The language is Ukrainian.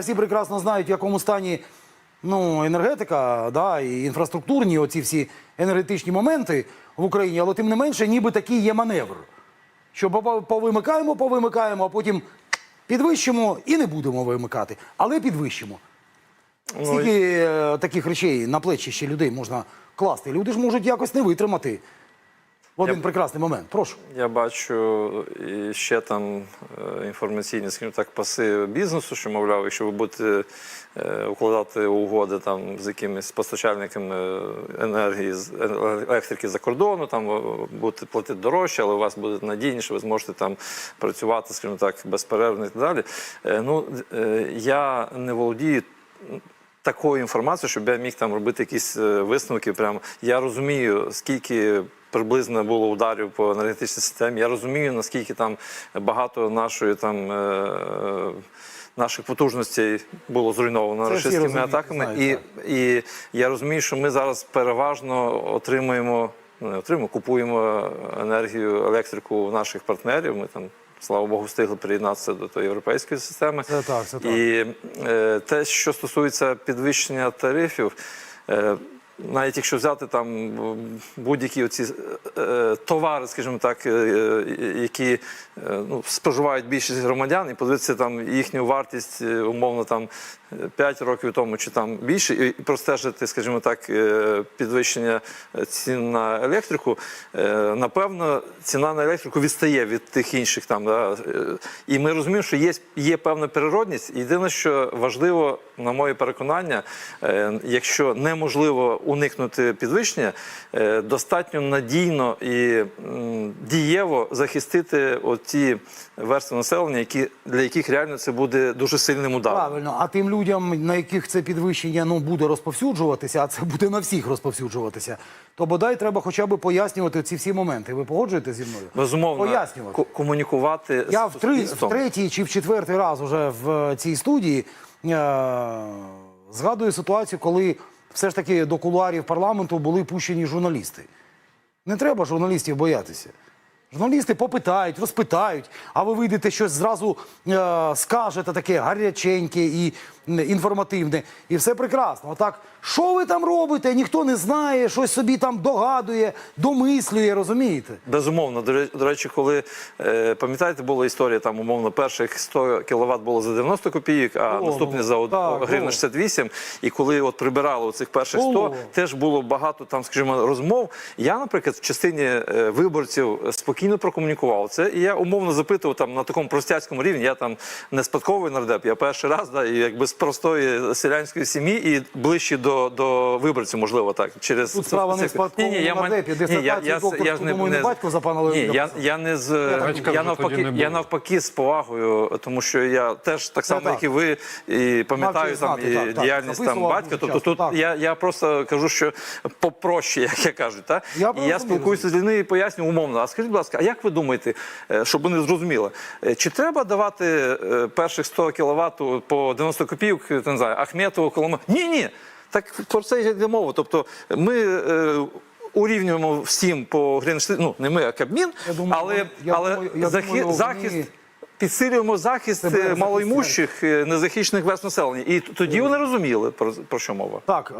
Всі прекрасно знають, в якому стані ну, енергетика, да, і інфраструктурні оці всі енергетичні моменти в Україні, але тим не менше, ніби такий є маневр. Що повимикаємо, повимикаємо, а потім підвищимо і не будемо вимикати, але підвищимо. Скільки е, таких речей на плечі ще людей можна класти? Люди ж можуть якось не витримати один прекрасний момент. Прошу. Я бачу і ще там е, інформаційні, скажімо так, паси бізнесу, що мовляв, якщо ви будете е, укладати угоди там з якимись постачальниками енергії електрики за кордону, там будете платити дорожче, але у вас буде надійніше, ви зможете там працювати, скажімо так, безперервно і так далі. Е, Ну е, я не володію такою інформацією, щоб я міг там робити якісь е, висновки. Прямо я розумію, скільки приблизно було ударів по енергетичній системі. Я розумію, наскільки там багато нашої там. е, Наших потужностей було зруйновано розуміють, атаками, знають, і, і я розумію, що ми зараз переважно отримуємо, ну, не отримуємо, купуємо енергію, електрику наших партнерів. Ми там, слава Богу, встигли приєднатися до тої європейської системи. Це так, це так. І е, те, що стосується підвищення тарифів, е, навіть якщо взяти там будь-які оці е, товари, скажімо так, е, е, які е, ну, споживають більшість громадян, і подивитися там їхню вартість е, умовно там 5 років тому чи там більше, і простежити, скажімо так, е, підвищення цін на електрику, е, напевно, ціна на електрику відстає від тих інших там. Да? Е, І ми розуміємо, що є, є певна природність. Єдине, що важливо, на моє переконання, е, якщо неможливо уникнути підвищення, е, достатньо надійно і дієво захистити оті верстви населення, які, для яких реально це буде дуже сильним ударом. Правильно, а тим людям, на яких це підвищення ну, буде розповсюджуватися, а це буде на всіх розповсюджуватися, то бодай треба хоча б пояснювати ці всі моменти. Ви погоджуєтесь зі мною? Безумовно, Пояснювати. ко- комунікувати Я з в, три, в третій чи в четвертий раз уже в цій студії е- згадую ситуацію, коли все ж таки до кулуарів парламенту були пущені журналісти. Не треба журналістів боятися. Журналісти попитають, розпитають, а ви вийдете щось зразу е- скажете таке гаряченьке і інформативне, і все прекрасно. Отак, що ви там робите? Ніхто не знає, щось собі там догадує, домислює, розумієте? Безумовно, до речі, коли е, пам'ятаєте, була історія там умовно перших 100 кВт було за 90 копійок, а Було, наступні за гривну 68. І коли от прибирали цих перших 100, Було. теж було багато там, скажімо, розмов. Я, наприклад, в частині е, виборців спокійно прокомунікував це. І я умовно запитував там на такому простяцькому рівні. Я там не спадковий нардеп, я перший раз, да, і якби з простої селянської сім'ї і ближче до, до виборців, можливо, так. Через Тут справа не спадковому нардепі, Ні, я- я- доктор, не- батько за пана Ні, я, я не з я навпаки, не я навпаки з повагою, тому що я теж так само, так. як і ви, і пам'ятаю там і діяльність там батька. Тобто тут я, я просто кажу, що попроще, як я кажу, так Я я спілкуюся з людьми і пояснюю умовно. А скажіть, будь ласка, а як ви думаєте, е, щоб вони зрозуміли, е, чи треба давати е, перших 100 кВт по 90 копійок, не знаю, Ахметову, Колома? Ні, ні. Так про це йде мова. Тобто ми. Урівнюємо всім по гривні, ну не ми, а Кабмін, але, я але думаю- я захи- думаю, вони- захист підсилюємо захист Себе малоймущих, незахищених верст населення. І тоді вони розуміли про, про що мова. Так,